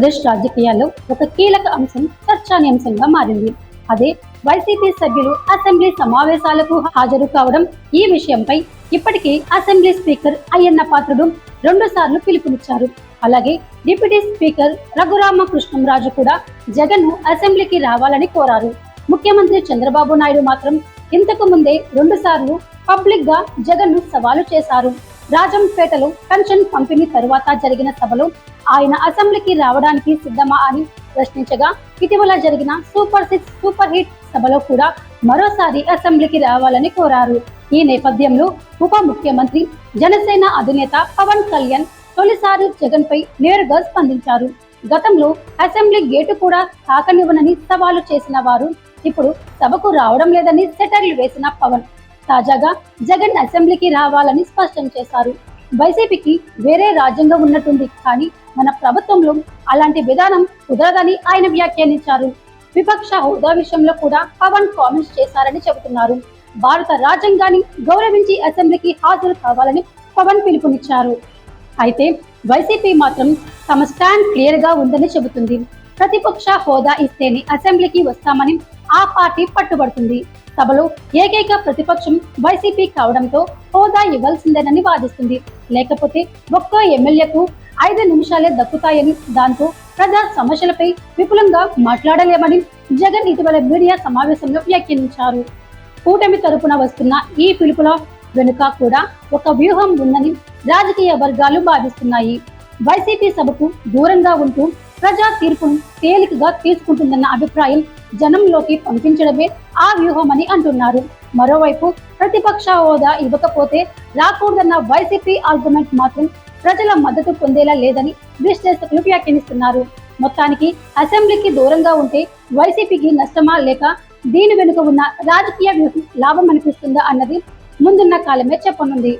ఆంధ్రప్రదేశ్ రాజకీయాల్లో ఒక కీలక అంశం చర్చానీయాంశంగా మారింది. అదే వైసీపీ సభ్యులు అసెంబ్లీ సమావేశాలకు హాజరు కావడం ఈ విషయంపై ఇప్పటికే అసెంబ్లీ స్పీకర్ అయ్యన్న పాత్రుడు రెండు సార్లు పిలుపునిచ్చారు. అలాగే డిప్యూటీ స్పీకర్ రఘురామకృష్ణంరాజు కూడా జగన్ను అసెంబ్లీకి రావాలని కోరారు. ముఖ్యమంత్రి చంద్రబాబు నాయుడు మాత్రం ఇంతకు ముందే రెండు సార్లు పబ్లిక్గా జగన్ను సవాలు చేశారు. రాజంపేటలో పెన్షన్ పంపిణీ తరువాత జరిగిన సభలో ఆయన అసెంబ్లీకి రావడానికి సిద్ధమా అని ప్రశ్నించగా ఇటీవల జరిగిన సూపర్ సిక్స్ సూపర్ హిట్ సభలో కూడా మరోసారి అసెంబ్లీకి రావాలని కోరారు. ఈ నేపథ్యంలో ఉప ముఖ్యమంత్రి జనసేన అధినేత పవన్ కళ్యాణ్ తొలిసారి జగన్ పై నేరుగా స్పందించారు. గతంలో అసెంబ్లీ గేటు కూడా తాకనివ్వనని సవాలు చేసిన వారు ఇప్పుడు సభకు రావడం లేదని సెటర్లు వేసిన పవన్. తాజాగా జగన్ అసెంబ్లీకి రావాలని స్పష్టం చేశారు. వైసీపీకి వేరే రాజ్యాంగం ఉన్నట్టుంది కానీ మన ప్రభుత్వంలో అలాంటి విధానం కుదరదని ఆయన వ్యాఖ్యానించారు. విపక్ష హోదా విషయంలో కూడా పవన్ కామెంట్స్ చేశారని చెబుతున్నారు. భారత రాజ్యాంగాన్ని గౌరవించి అసెంబ్లీకి హాజరు కావాలని పవన్ పిలుపునిచ్చారు. అయితే వైసీపీ మాత్రం తమ స్టాండ్ క్లియర్గా ఉందని చెబుతుంది. ప్రతిపక్ష హోదా ఇస్తేనే అసెంబ్లీకి వస్తామని ఆ పార్టీ పట్టుబడుతుంది. సభలో ఏకైక ప్రతిపక్షం వైసీపీ కావడంతో హోదా ఇవ్వాల్సిందేనని వాదిస్తుంది. లేకపోతే ఒక్క ఎమ్మెల్యేకు ఐదు నిమిషాలే దక్కుతాయని దాంతో ప్రజా సమస్యలపై విపులంగా మాట్లాడలేమని జగన్ ఇటీవల మీడియా సమావేశంలో వ్యాఖ్యానించారు. కూటమి తరపున వస్తున్న ఈ పిలుపుల వెనుక కూడా ఒక వ్యూహం ఉందని రాజకీయ వర్గాలు భావిస్తున్నాయి వైసీపీ సభకు దూరంగా ఉంటూ ప్రజా తీర్పును తేలికగా తీసుకుంటుందన్న అభిప్రాయం జనంలోకి పంపించడమే ఆ వ్యూహమని అంటున్నారు. మరోవైపు ప్రతిపక్ష హోదా ఇవ్వకపోతే రాకూడదన్న వైసీపీ ఆర్గ్యుమెంట్ మాత్రం ప్రజల మద్దతు పొందేలా లేదని విశ్లేషకులు వ్యాఖ్యానిస్తున్నారు. మొత్తానికి అసెంబ్లీకి దూరంగా ఉంటే వైసీపీకి నష్టమా లేక దీని వెనుక ఉన్న రాజకీయ వ్యూహం లాభం అనిపిస్తుందా అన్నది ముందున్న కాలమే చెప్పనుంది.